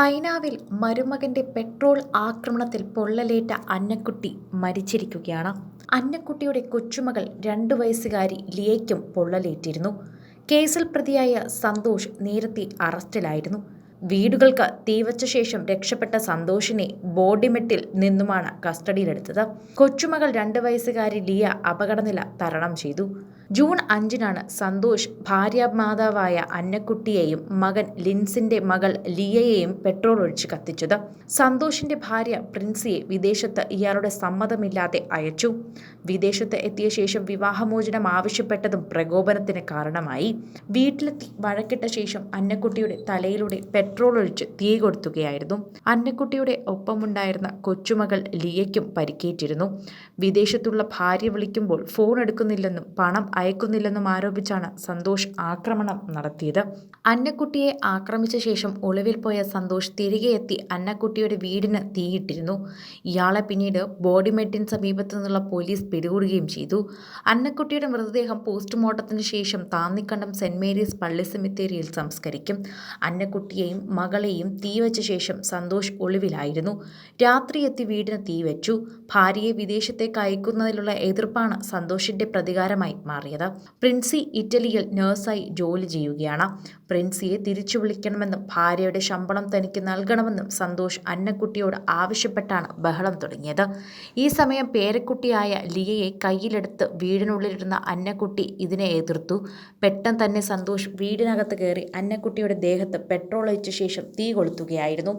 പൈനാവിൽ മരുമകന്റെ petrol ആക്രമണത്തിൽ പൊള്ളലേറ്റ അന്നക്കുട്ടി മരിച്ചിരിക്കുകയാണ്. അന്നക്കുട്ടിയുടെ കൊച്ചുമകൾ രണ്ടു വയസ്സുകാരി ലിയയ്ക്കും പൊള്ളലേറ്റിരുന്നു. കേസിൽ പ്രതിയായ സന്തോഷ് നേരത്തെ അറസ്റ്റിലായിരുന്നു. വീടുകൾക്ക് തീവച്ച ശേഷം രക്ഷപ്പെട്ട സന്തോഷിനെ ബോഡിമെട്ടിൽ നിന്നുമാണ് കസ്റ്റഡിയിലെടുത്തത്. കൊച്ചുമകൾ രണ്ട് വയസ്സുകാരി ലിയ അപകടനില തരണം ചെയ്തു. ജൂൺ അഞ്ചിനാണ് സന്തോഷ് ഭാര്യ മാതാവായ അന്നക്കുട്ടിയെയും മകൻ ലിൻസിന്റെ മകൾ ലിയയെയും പെട്രോൾ ഒഴിച്ച് കത്തിച്ചത്. സന്തോഷിന്റെ ഭാര്യ പ്രിൻസിയെ വിദേശത്ത് ഇയാളുടെ സമ്മതമില്ലാതെ അയച്ചു. വിദേശത്ത് എത്തിയ ശേഷം വിവാഹമോചനം ആവശ്യപ്പെട്ടതും പ്രകോപനത്തിന് കാരണമായി. വീട്ടിലെത്തി വഴക്കിട്ട ശേഷം അന്നക്കുട്ടിയുടെ തലയിലൂടെ പെട്രോൾ ഒഴിച്ച് തീ കൊടുത്തുകയായിരുന്നു. അന്നക്കുട്ടിയുടെ ഒപ്പമുണ്ടായിരുന്ന കൊച്ചുമകൾ ലിയയ്ക്കും പരിക്കേറ്റിരുന്നു. വിദേശത്തുള്ള ഭാര്യ വിളിക്കുമ്പോൾ ഫോൺ എടുക്കുന്നില്ലെന്നും പണം അയക്കുന്നില്ലെന്നും ആരോപിച്ചാണ് സന്തോഷ് ആക്രമണം നടത്തിയത്. അന്നക്കുട്ടിയെ ആക്രമിച്ച ശേഷം ഒളിവിൽ പോയ സന്തോഷ് തിരികെ എത്തി അന്നക്കുട്ടിയുടെ വീടിന് തീയിട്ടിരുന്നു. ഇയാളെ പിന്നീട് ബോഡിമെട്ടിന് സമീപത്തു നിന്നുള്ള പോലീസ് പിടികൂടുകയും ചെയ്തു. അന്നക്കുട്ടിയുടെ മൃതദേഹം പോസ്റ്റ്മോർട്ടത്തിന് ശേഷം താന്നിക്കണ്ടം സെന്റ് മേരീസ് പള്ളി സെമിത്തേരിയിൽ സംസ്കരിക്കും. അന്നക്കുട്ടിയെയും മകളെയും തീവച്ച ശേഷം സന്തോഷ് ഒളിവിലായിരുന്നു. രാത്രി എത്തി വീടിന് തീവച്ചു. ഭാര്യയെ വിദേശത്തേക്ക് അയക്കുന്നതിലുള്ള എതിർപ്പാണ് സന്തോഷിന്റെ പ്രതികാരമായി മാറിയത് പ്രിൻസി ഇറ്റലിയിൽ നഴ്സായി ജോലി ചെയ്യുകയാണ്. പ്രിൻസിയെ തിരിച്ചു വിളിക്കണമെന്നും ഭാര്യയുടെ ശമ്പളം തനിക്ക് നൽകണമെന്നും സന്തോഷ് അന്നക്കുട്ടിയോട് ആവശ്യപ്പെട്ടാണ് ബഹളം തുടങ്ങിയത്. ഈ സമയം പേരക്കുട്ടിയായ ലിയയെ കയ്യിലെടുത്ത് വീടിനുള്ളിലിരുന്ന അന്നക്കുട്ടി ഇതിനെ എതിർത്തു. പെട്ടെന്ന് തന്നെ സന്തോഷ് വീടിനകത്ത് കയറി അന്നക്കുട്ടിയുടെ ദേഹത്ത് പെട്രോൾ ഒഴിച്ച ശേഷം തീ കൊളുത്തുകയായിരുന്നു.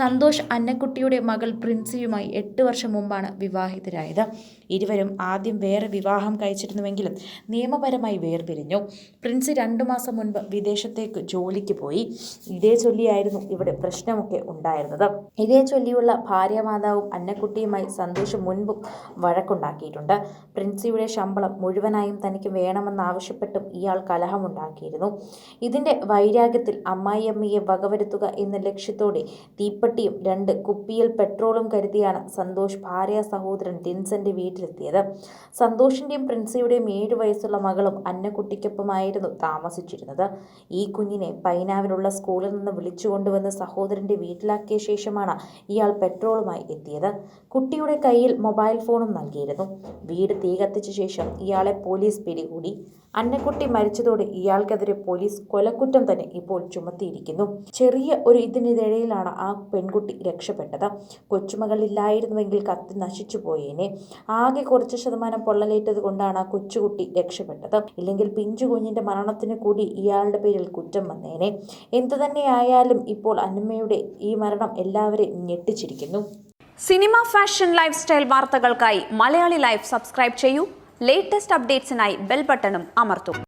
സന്തോഷ് അന്നക്കുട്ടിയുടെ മകൾ പ്രിൻസിയുമായി എട്ട് വർഷം മുമ്പാണ് വിവാഹിതരായത്. ഇരുവരും ആദ്യം വേറെ വിവാഹം കഴിച്ചിരുന്നുവെങ്കിലും നിയമപരമായി വേർപിരിഞ്ഞു. പ്രിൻസ് രണ്ടു മാസം മുൻപ് വിദേശത്തേക്ക് ജോലിക്ക് പോയി. ഇതേ ചൊല്ലിയായിരുന്നു ഇവിടെ പ്രശ്നമൊക്കെ ഉണ്ടായിരുന്നത്. ഇതേ ചൊല്ലിയുള്ള ഭാര്യമാതാവും അന്നക്കുട്ടിയുമായി സന്തോഷം മുൻപും വഴക്കുണ്ടാക്കിയിട്ടുണ്ട്. പ്രിൻസിയുടെ ശമ്പളം മുഴുവനായും തനിക്ക് വേണമെന്നാവശ്യപ്പെട്ടും ഇയാൾ കലഹമുണ്ടാക്കിയിരുന്നു. ഇതിന്റെ വൈരാഗ്യത്തിൽ അമ്മായിയമ്മയെ വകവരുത്തുക എന്ന ലക്ഷ്യത്തോടെ തീപ്പെട്ടിയും രണ്ട് കുപ്പിയിൽ പെട്രോളും കരുതിയാണ് സന്തോഷ് ഭാര്യ സഹോദരൻ ടിൻസന്റെ വീട്ടിലെത്തിയത്. സന്തോഷിന്റെയും പ്രിൻസിയുടെയും ഏഴ് വയസ്സുള്ള മകളും അന്നക്കുട്ടിക്കൊപ്പമായിരുന്നു താമസിച്ചിരുന്നത്. ഈ കുഞ്ഞിനെ പൈനാവിലുള്ള സ്കൂളിൽ നിന്ന് വിളിച്ചുകൊണ്ടുവന്ന് സഹോദരന്റെ വീട്ടിലാക്കിയ ശേഷമാണ് ഇയാൾ പെട്രോളുമായി എത്തിയത്. കുട്ടിയുടെ കയ്യിൽ മൊബൈൽ ഫോണും നൽകിയിരുന്നു. വീട് തീ കത്തിച്ച ശേഷം ഇയാളെ പോലീസ് പിടികൂടി. അന്നക്കുട്ടി മരിച്ചതോടെ ഇയാൾക്കെതിരെ പോലീസ് കൊലക്കുറ്റം തന്നെ ഇപ്പോൾ ചുമത്തിയിരിക്കുന്നു. ചെറിയ ഒരു ഇതിനിടയിലാണ് ആ പെൺകുട്ടി രക്ഷപ്പെട്ടത്. കൊച്ചുമകൾ ഇല്ലായിരുന്നുവെങ്കിൽ കത്തി നശിച്ചു പോയേനെ ആകെ കുറച്ച് ശതമാനം പൊള്ളലേറ്റത് കൊണ്ടാണ് ആ കൊച്ചുകുട്ടി രക്ഷപ്പെട്ടത്. ഇല്ലെങ്കിൽ പിഞ്ചു കുഞ്ഞിന്റെ മരണത്തിന് കൂടി ഇയാളുടെ പേരിൽ കുറ്റം വന്നേനെ. എന്തു തന്നെയായാലും ഇപ്പോൾ അന്നമ്മയുടെ ഈ മരണം എല്ലാവരെയും ഞെട്ടിച്ചിരിക്കുന്നു. സിനിമ ഫാഷൻ ലൈഫ് സ്റ്റൈൽ വാർത്തകൾക്കായി മലയാളി ലൈഫ് സബ്സ്ക്രൈബ് ചെയ്യൂ. ലേറ്റസ്റ്റ് അപ്ഡേറ്റ്സിനായി ബെൽ ബട്ടണും അമർത്തും.